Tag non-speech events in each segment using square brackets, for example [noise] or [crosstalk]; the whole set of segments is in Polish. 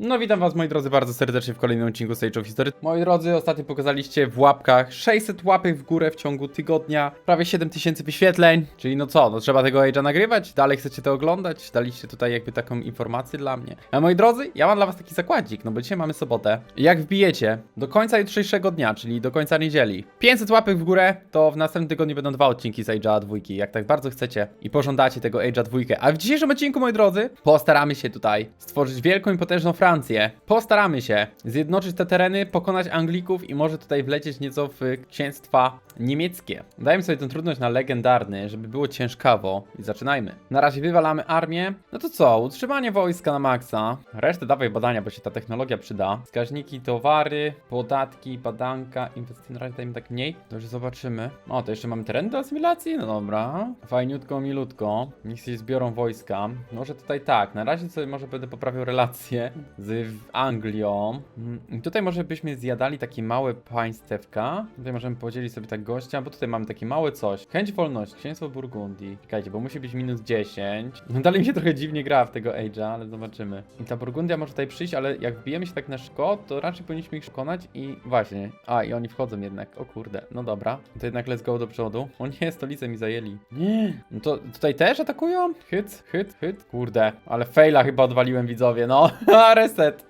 No witam was moi drodzy bardzo serdecznie w kolejnym odcinku Stage of History. Moi drodzy, ostatnio pokazaliście w łapkach 600 łapek w górę w ciągu tygodnia, prawie 7000 wyświetleń, czyli no co, no trzeba tego Age'a nagrywać, dalej chcecie to oglądać, daliście tutaj jakby taką informację dla mnie. A moi drodzy, ja mam dla was taki zakładzik, no bo dzisiaj mamy sobotę. Jak wbijecie do końca jutrzejszego dnia, czyli do końca niedzieli, 500 łapek w górę, to w następnym tygodniu będą dwa odcinki z Age'a dwójki, jak tak bardzo chcecie i pożądacie tego Age'a dwójkę. A w dzisiejszym odcinku, moi drodzy, postaramy się tutaj stworzyć wielką i potężną Francję. Postaramy się zjednoczyć te tereny, pokonać Anglików i może tutaj wlecieć nieco w księstwa niemieckie. Dajmy sobie tę trudność na legendarny, żeby było ciężkawo i zaczynajmy. Na razie wywalamy armię. No to co? Utrzymanie wojska na maksa. Resztę dawaj badania, bo się ta technologia przyda. Wskaźniki, towary, podatki, badanka, inwestycje. Na razie dajmy tak mniej. To już zobaczymy. O, to jeszcze mamy teren do asymilacji? No dobra. Fajniutko, milutko. Niech się zbiorą wojska. Może tutaj tak. Na razie sobie może będę poprawiał relacje z Anglią. Mm, I tutaj może byśmy zjadali takie małe państewka. Tutaj możemy podzielić sobie tak gościa, bo tutaj mamy takie małe coś. Chęć wolności, księstwo Burgundii. Czekajcie, bo musi być minus 10. [laughs] No dalej mi się trochę dziwnie gra w tego Age'a, ale zobaczymy. I ta Burgundia może tutaj przyjść, ale jak wbijemy się tak na szkod, to raczej powinniśmy ich przekonać i właśnie. A, i oni wchodzą jednak. O kurde, no dobra. To jednak let's go do przodu. O nie, stolicę mi zajęli. Nie. No to tutaj też atakują? Hyt, hyt, hyt. Kurde, ale faila chyba odwaliłem widzowie, no. [laughs] Reset.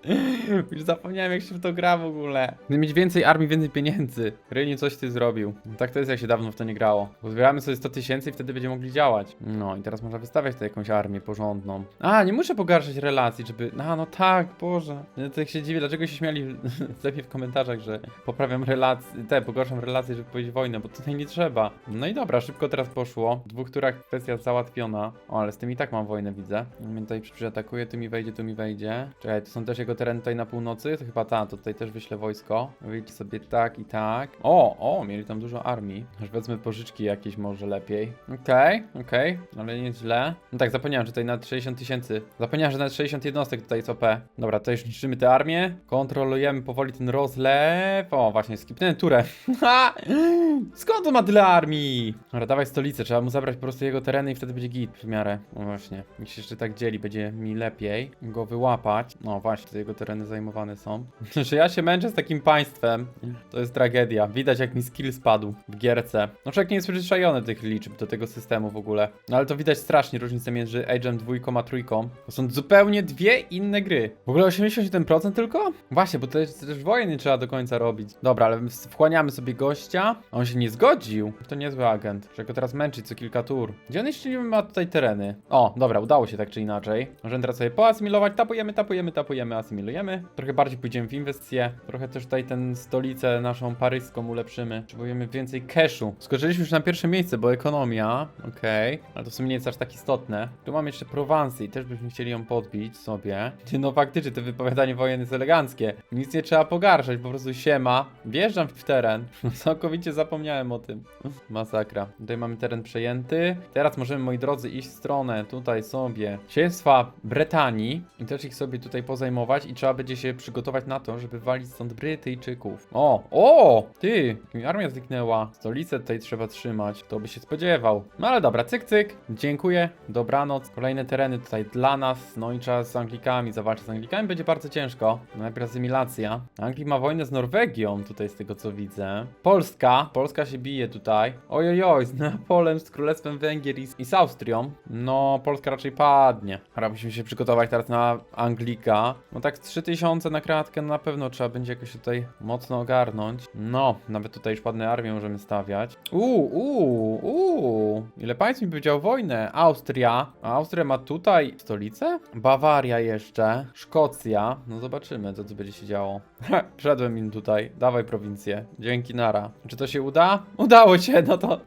Już zapomniałem jak się w to gra w ogóle. Gdy mieć więcej armii, więcej pieniędzy. Ryni coś ty zrobił. Tak to jest jak się dawno w to nie grało. Bo zbieramy sobie 100 tysięcy i wtedy będziemy mogli działać. No i teraz można wystawiać tutaj jakąś armię porządną. A, nie muszę pogarszać relacji, żeby... A, no tak, Boże. Ja tak się dziwię, dlaczego się śmiali mnie [laughs] w komentarzach, że poprawiam relacje, te, pogarszam relacje, żeby powiedzieć wojnę, bo tutaj nie trzeba. No i dobra, szybko teraz poszło. W dwóch turach kwestia załatwiona. O, ale z tym i tak mam wojnę, widzę. Mnie tutaj przyatakuje, tu mi wejdzie, tu mi wejdzie. Czekaj, to są też jego tereny tutaj na północy? To chyba ta, to tutaj też wyślę wojsko. Wyjdź sobie tak i tak. O, o, mieli tam dużo armii. Aż wezmę pożyczki jakieś może lepiej. Okej, okej, ale nie źle. No tak, zapomniałem, że tutaj nad 60 tysięcy. Zapomniałem, że nad 60 jednostek tutaj jest OP. Dobra, to już niszczymy tę armię. Kontrolujemy powoli ten rozlew. O, właśnie, skipnąłem turę. [laughs] Skąd on ma tyle armii? Dobra, dawaj stolicę, trzeba mu zabrać po prostu jego tereny i wtedy będzie git w miarę. No właśnie, jak się jeszcze tak dzieli, będzie mi lepiej go wyłapać. No właśnie, te jego tereny zajmowane są. [laughs] Że ja się męczę z takim państwem, to jest tragedia. Widać jak mi skill spadł w gierce. No człowiek nie jest przyzwyczajony tych liczb do tego systemu w ogóle. No ale to widać strasznie różnicę między Age'em 2 a 3. To są zupełnie dwie inne gry. W ogóle 87% tylko? Właśnie, bo jest też wojen nie trzeba do końca robić. Dobra, ale my wchłaniamy sobie gościa. On się nie zgodził. To niezły agent. Trzeba go teraz męczyć co kilka tur. Gdzie on jeszcze nie ma tutaj tereny? O, dobra, udało się tak czy inaczej. Możemy teraz sobie poasymilować. Tapujemy, tapujemy, tapujemy, asymilujemy. Trochę bardziej pójdziemy w inwestycje. Trochę też tutaj ten stolicę naszą paryską ulepszymy. Potrzebujemy więcej cashu. Skoczyliśmy już na pierwsze miejsce, bo ekonomia. Okej. Ale to w sumie nie jest aż tak istotne. Tu mamy jeszcze Prowansy i też byśmy chcieli ją podbić sobie. No faktycznie, to wypowiadanie wojen jest eleganckie. Nic nie trzeba pogarszać, po prostu siema. Wjeżdżam w teren. [laughs] Całkowicie zapomniałem o tym. Masakra. Tutaj mamy teren przejęty. Teraz możemy, moi drodzy, iść w stronę tutaj sobie księstwa Bretanii i też ich sobie tutaj pozajmować i trzeba będzie się przygotować na to, żeby walić stąd Brytyjczyków. O, o, ty, mi armia zniknęła. Stolicę tutaj trzeba trzymać. Kto by się spodziewał. No ale dobra, cyk, cyk. Dziękuję. Dobranoc. Kolejne tereny tutaj dla nas. No i trzeba z Anglikami zawalczyć. Z Anglikami będzie bardzo ciężko. Najpierw asymilacja. Anglik ma wojnę z Norwegią tutaj z tego co widzę. Polska. Polska się bije tutaj. Ojojoj, z Neapolem, z Królestwem Węgier i i z Austrią. No, Polska raczej padnie. Ale musimy się przygotować teraz na Anglika. No tak z 3000 na kratkę no na pewno trzeba będzie jakoś tutaj mocno ogarnąć. No, nawet tutaj już ładne armię możemy stawiać. Uuu, uuu, uuu. Ile państw mi powiedział wojnę? Austria. Austria ma tutaj stolicę? Bawaria jeszcze. Szkocja. No zobaczymy, co tu będzie się działo. [laughs] Wszedłem im tutaj. Dawaj prowincję. Dzięki, nara. Czy to się uda? Udało się, no to...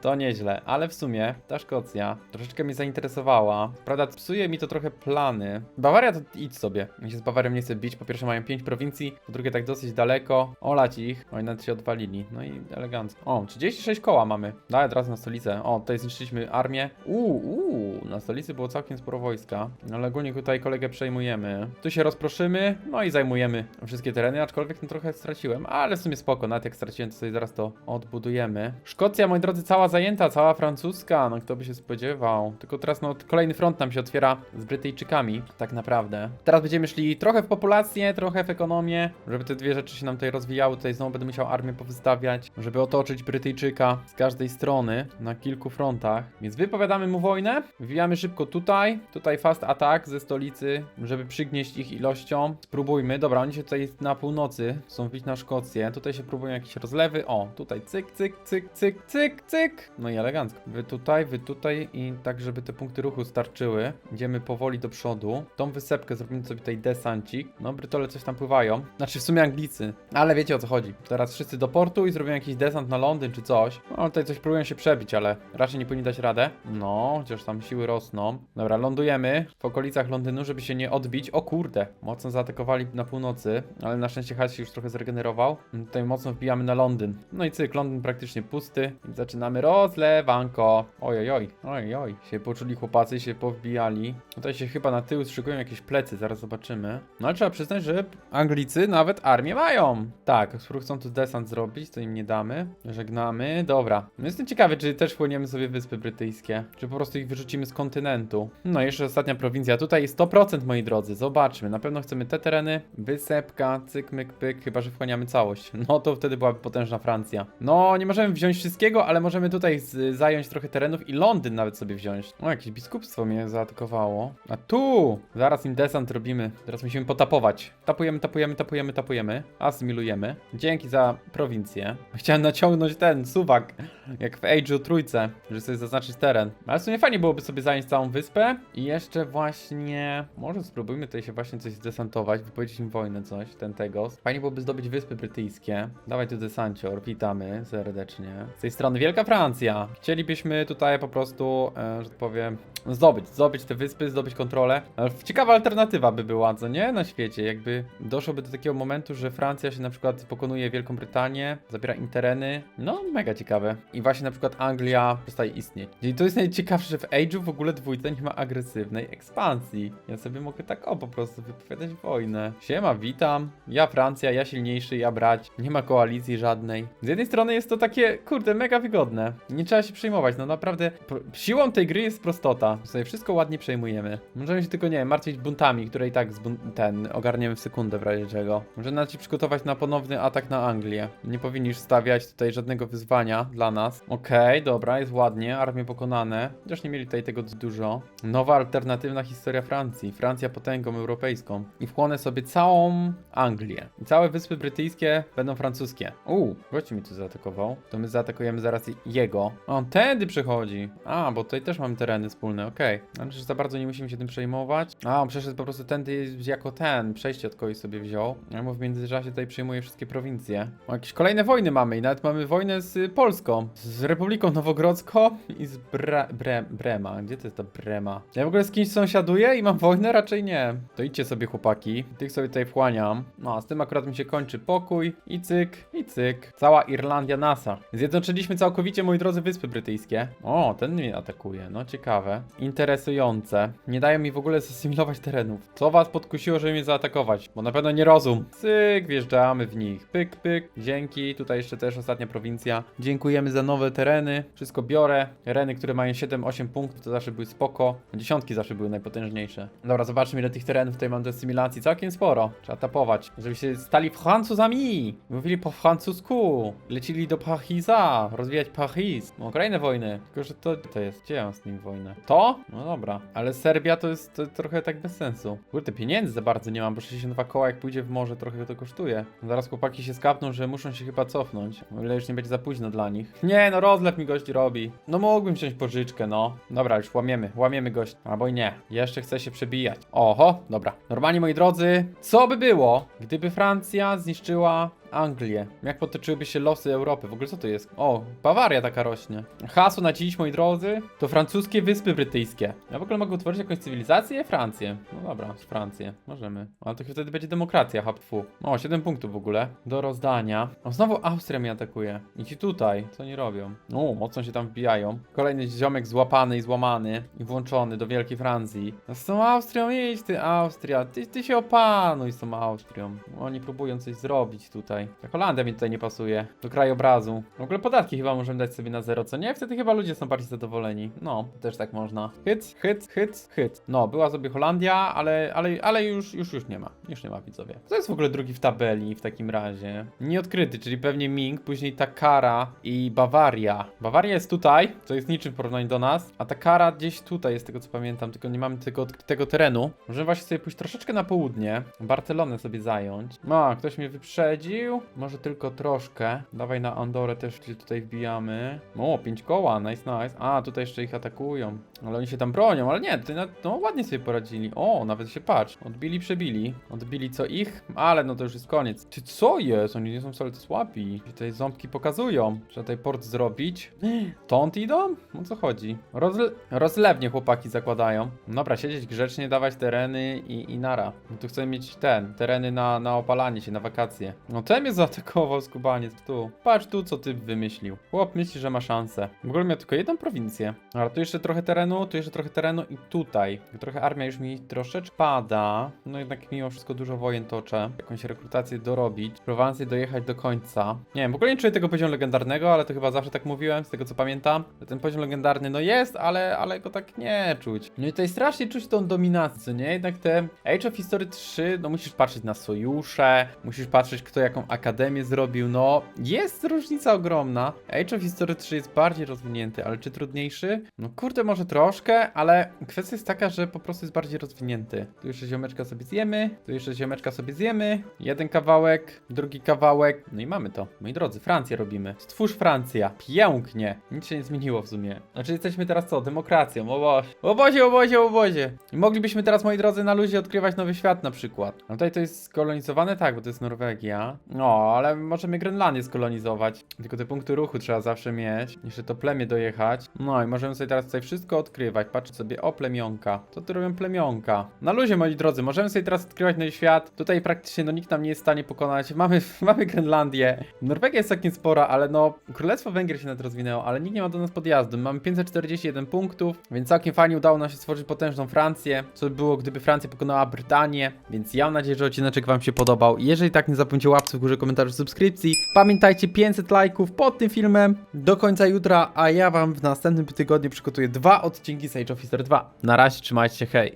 To nieźle. Ale w sumie ta Szkocja troszeczkę mnie zainteresowała. Prawda, psuje mi to trochę plany. Bawaria to idź sobie. Mi się z Bawarią nie chce bić. Po pierwsze mają 5 prowincji, po drugie tak dosyć daleko. Olać ich. Oni nawet się odwalili. No i elegancko. O, 36 koła mamy. Daj od razu na stolicę. O, tutaj zniszczyliśmy armię. Uuu, uuu, na stolicy było całkiem sporo wojska. Ale ogólnie tutaj kolegę przejmujemy. Tu się rozproszymy, no i zajmujemy wszystkie tereny, aczkolwiek no trochę straciłem, ale w sumie spoko, nawet jak straciłem, to sobie zaraz to odbudujemy. Szkocja, moi drodzy, cała zajęta, cała francuska, no kto by się spodziewał. Tylko teraz no kolejny front nam się otwiera z Brytyjczykami, tak naprawdę. Teraz będziemy szli trochę w populację, trochę w ekonomię, żeby te dwie rzeczy się nam tutaj rozwijały. Tutaj znowu będę musiał armię powystawiać, żeby otoczyć Brytyjczyka z każdej strony na kilku frontach. Więc wypowiadamy mu wojnę, wbijamy szybko tutaj, tutaj fast attack ze stolicy, żeby przygnieść ich ilością. Spróbujmy, dobra, oni się tutaj na północy są wbić na Szkocję, tutaj się próbują jakieś rozlewy, o, tutaj cyk, cyk, cyk, cyk, cyk, cyk. No i elegancko. Wy tutaj, wy tutaj i tak, żeby te punkty ruchu starczyły. Idziemy powoli do przodu. Tą wysepkę zrobimy sobie tutaj desancik. No, Brytole coś tam pływają. Znaczy w sumie Anglicy. Ale wiecie o co chodzi. Teraz wszyscy do portu i zrobią jakiś desant na Londyn czy coś. No, tutaj coś próbują się przebić, ale raczej nie powinni dać radę. No, chociaż tam siły rosną. Dobra, lądujemy w okolicach Londynu, żeby się nie odbić. O kurde, mocno zaatakowali na północy, ale na szczęście się już trochę zregenerował. Tutaj mocno wbijamy na Londyn. No i cyk, Londyn praktycznie pusty. Zaczynamy rozlewanko. Oj, oj, oj, oj, oj. Się poczuli chłopacy, się powbijali. Tutaj się chyba na tył szykują jakieś plecy, zaraz zobaczymy. No ale trzeba przyznać, że Anglicy nawet armię mają. Tak, chcą tu desant zrobić, to im nie damy. Żegnamy. Dobra. No jestem ciekawy, czy też wchłoniemy sobie Wyspy Brytyjskie, czy po prostu ich wyrzucimy z kontynentu. No jeszcze ostatnia prowincja. Tutaj 100% moi drodzy, zobaczmy. Na pewno chcemy te tereny. Wysepka, cyk, myk, pyk, chyba że wchłaniamy całość. No to wtedy byłaby potężna Francja. No, nie możemy wziąć wszystkiego, ale możemy tutaj zająć trochę terenów i Londyn nawet sobie wziąć. O, jakieś biskupstwo mnie zaatakowało. A tu! Zaraz im desant robimy. Teraz musimy potapować. Tapujemy, tapujemy, tapujemy, tapujemy. Asymilujemy. Dzięki za prowincję. Chciałem naciągnąć ten suwak, jak w Age'u trójce, żeby sobie zaznaczyć teren. Ale w sumie fajnie byłoby sobie zająć całą wyspę. I jeszcze właśnie... Może spróbujmy tutaj się właśnie coś zdesantować, wypowiedzieć im wojnę coś, ten tego. Fajnie byłoby zdobyć Wyspy Brytyjskie. Dawaj tu desancior, witamy serdecznie. Z tej strony Wielka Francja. Chcielibyśmy tutaj po prostu, e, że tak powiem, zdobyć, zdobyć te wyspy, zdobyć kontrolę. Ale ciekawa alternatywa by była, co nie? Na świecie, jakby doszłoby do takiego momentu, że Francja się na przykład pokonuje Wielką Brytanię, zabiera im tereny. No, mega ciekawe. I właśnie na przykład Anglia przestaje istnieć. I to jest najciekawsze, że w Age'u w ogóle dwójce nie ma agresywnej ekspansji. Ja sobie mogę tak o po prostu wypowiadać wojnę. Siema, witam. Ja Francja, ja silniejszy, ja brać. Nie ma koalicji żadnej. Z jednej strony jest to takie, kurde, mega wygodne. Nie trzeba się przejmować, no naprawdę. Siłą tej gry jest prostota. Sobie wszystko ładnie przejmujemy. Możemy się tylko, nie wiem, martwić buntami, które i tak ten ogarniemy w sekundę w razie czego. Możemy nawet się przygotować na ponowny atak na Anglię. Nie powinniś stawiać tutaj żadnego wyzwania dla nas. Okej, dobra, jest ładnie, armie pokonane. Chociaż nie mieli tutaj tego dużo. Nowa alternatywna historia Francji. Francja potęgą europejską. I wchłonę sobie całą Anglię. I całe wyspy brytyjskie będą francuskie. Uuu, gości mi tu zaatakował. To my zaatakujemy zaraz i- jego. On tędy przechodzi. A, bo tutaj też mamy tereny wspólne, okej. Okay. że za bardzo nie musimy się tym przejmować. A, on przeszedł po prostu tędy jako ten. Przejście od kogoś sobie wziął. Ja mu w międzyczasie tutaj przejmuje wszystkie prowincje. O, jakieś kolejne wojny mamy i nawet mamy wojnę z Polską. Z Republiką Nowogrodzką i z Bre Bre Brema. Gdzie to jest ta Brema? Ja w ogóle z kimś sąsiaduję i mam wojnę? Raczej nie. To idźcie sobie chłopaki. Tych sobie tutaj wchłaniam. No, a z tym akurat mi się kończy pokój. I cyk, i cyk. Cała Irlandia NASA. Zjednoczyliśmy całkowicie, moi drodzy, Wyspy Brytyjskie. O, ten mnie atakuje. No, ciekawe. Interesujące. Nie dają mi w ogóle zasymilować terenów. Co was podkusiło, żeby mnie zaatakować? Bo na pewno nie rozum. Cyk, wjeżdżamy w nich. Pyk, pyk. Dzięki. Tutaj jeszcze też ostatnia prowincja. Dziękujemy za nowe tereny. Wszystko biorę. Tereny, które mają 7-8 punktów, to zawsze były spoko. Dziesiątki zawsze były najpotężniejsze. Dobra, zobaczmy ile tych terenów tutaj mam do asymilacji. Całkiem sporo. Trzeba tapować. Żeby się stali Francuzami. Mówili po francusku. Lecili do Pariza. Rozwijać Paris. No, kolejne wojny. Tylko, że to, to jest. Gdzie ja mam z nim wojnę? To? No dobra. Ale Serbia to jest to trochę tak bez sensu. Kurde, pieniędzy za bardzo nie mam, bo 62 koła jak pójdzie w morze trochę to kosztuje. Zaraz chłopaki się skapną, że muszą się chyba cofnąć. O ile już nie będzie za późno dla nich. Nie, no rozlew mi gość robi. No mógłbym wziąć pożyczkę, no. Dobra, już łamiemy, łamiemy gość. Albo i nie. Jeszcze chce się przebijać. Oho, dobra. Normalnie moi drodzy, co by było, gdyby Francja zniszczyła Anglię. Jak potoczyłyby się losy Europy? W ogóle co to jest? O, Bawaria taka rośnie. Hasło na dziś, moi drodzy, to francuskie Wyspy Brytyjskie. Ja w ogóle mogę utworzyć jakąś cywilizację? Francję. No dobra, Francję. Możemy. Ale to wtedy będzie demokracja, hapfu. O, 7 punktów w ogóle. Do rozdania. O, znowu Austria mnie atakuje. I ci tutaj. Co oni robią? O, mocno się tam wbijają. Kolejny ziomek złapany i złamany. I włączony do Wielkiej Francji. No z tą Austrią idź ty, Austria. Ty, ty się opanuj z tą Austrią. Oni próbują coś zrobić tutaj. Ta Holandia mi tutaj nie pasuje. Do krajobrazu. W ogóle podatki chyba możemy dać sobie na zero, co nie? Wtedy chyba ludzie są bardziej zadowoleni. No, też tak można. Hyc, hyc, hyc, hyc. No, była sobie Holandia, ale, ale, ale już, już, już nie ma. Już nie ma, widzowie. Kto jest w ogóle drugi w tabeli w takim razie? Nieodkryty, czyli pewnie Ming, później Takara i Bawaria. Bawaria jest tutaj, co jest niczym w porównaniu do nas, a Takara gdzieś tutaj jest, tego co pamiętam, tylko nie mamy tego odkrytego terenu. Możemy właśnie sobie pójść troszeczkę na południe, Barcelonę sobie zająć. No, ktoś mnie wyprzedził, może tylko troszkę. Dawaj na Andorę też tutaj wbijamy. O, pięć koła, nice, nice. A, tutaj jeszcze ich atakują. Ale oni się tam bronią, ale nie, tutaj no ładnie sobie poradzili. O, nawet się patrz. Odbili, przebili. Odbili co ich, ale no to już jest koniec. Ty co jest? Oni nie są wcale słabi. Tutaj ząbki pokazują. Trzeba tutaj port zrobić. [gasps] Stąd idą? O co chodzi? Rozle rozlewnie chłopaki zakładają. Dobra, siedzieć grzecznie, dawać tereny i, i nara. No tu chcę mieć ten, tereny na, na opalanie się, na wakacje. No ten mnie zaatakował skubaniec, tu. Patrz tu, co ty wymyślił. Chłop myśli, że ma szansę. W ogóle miał tylko jedną prowincję. Ale tu jeszcze trochę terenu, tu jeszcze trochę terenu i tutaj. Trochę armia już mi troszeczkę pada. No jednak mimo wszystko dużo wojen toczę. Jakąś rekrutację dorobić. Prowancję dojechać do końca. Nie wiem, w ogóle nie czuję tego poziomu legendarnego, ale to chyba zawsze tak mówiłem, z tego co pamiętam. że Ten poziom legendarny no jest, ale, ale go tak nie czuć. No i tutaj strasznie czuć tą dominację, nie? Jednak te Age of History 3, no musisz patrzeć na sojusze, musisz patrzeć kto jaką akademię zrobił, no jest różnica ogromna. Age of History 3 jest bardziej rozwinięty, ale czy trudniejszy? No kurde, może troszkę, ale kwestia jest taka, że po prostu jest bardziej rozwinięty. Tu jeszcze ziomeczka sobie zjemy, tu jeszcze ziomeczka sobie zjemy, jeden kawałek, drugi kawałek, no i mamy to. Moi drodzy, Francję robimy. Stwórz Francja. Pięknie. Nic się nie zmieniło w sumie. Znaczy jesteśmy teraz co? Demokracją. Obozie. Obozie, obozie, obozie. I moglibyśmy teraz, moi drodzy, na luzie odkrywać nowy świat na przykład. A tutaj to jest skolonizowane? Tak, bo to jest Norwegia. No, ale możemy Grenlandię skolonizować. Tylko te punkty ruchu trzeba zawsze mieć. Jeszcze to plemię dojechać. No i możemy sobie teraz tutaj wszystko odkrywać. Patrzcie sobie, o plemionka. Co tu robią plemionka? Na luzie, moi drodzy, możemy sobie teraz odkrywać nowy świat. Tutaj praktycznie no nikt nam nie jest w stanie pokonać. [laughs] Mamy, mamy Grenlandię. Norwegia jest całkiem spora, ale no Królestwo Węgier się nawet rozwinęło, ale nikt nie ma do nas podjazdu. Mamy 541 punktów, więc całkiem fajnie udało nam się stworzyć potężną Francję. Co by było, gdyby Francja pokonała Brytanię. Więc ja mam nadzieję, że odcineczek wam się podobał. Jeżeli tak, nie zapomnijcie łapki górze, komentarzy, subskrypcji. Pamiętajcie 500 lajków pod tym filmem do końca jutra, a ja wam w następnym tygodniu przygotuję dwa odcinki z Age of History 2. Na razie, trzymajcie się, hej!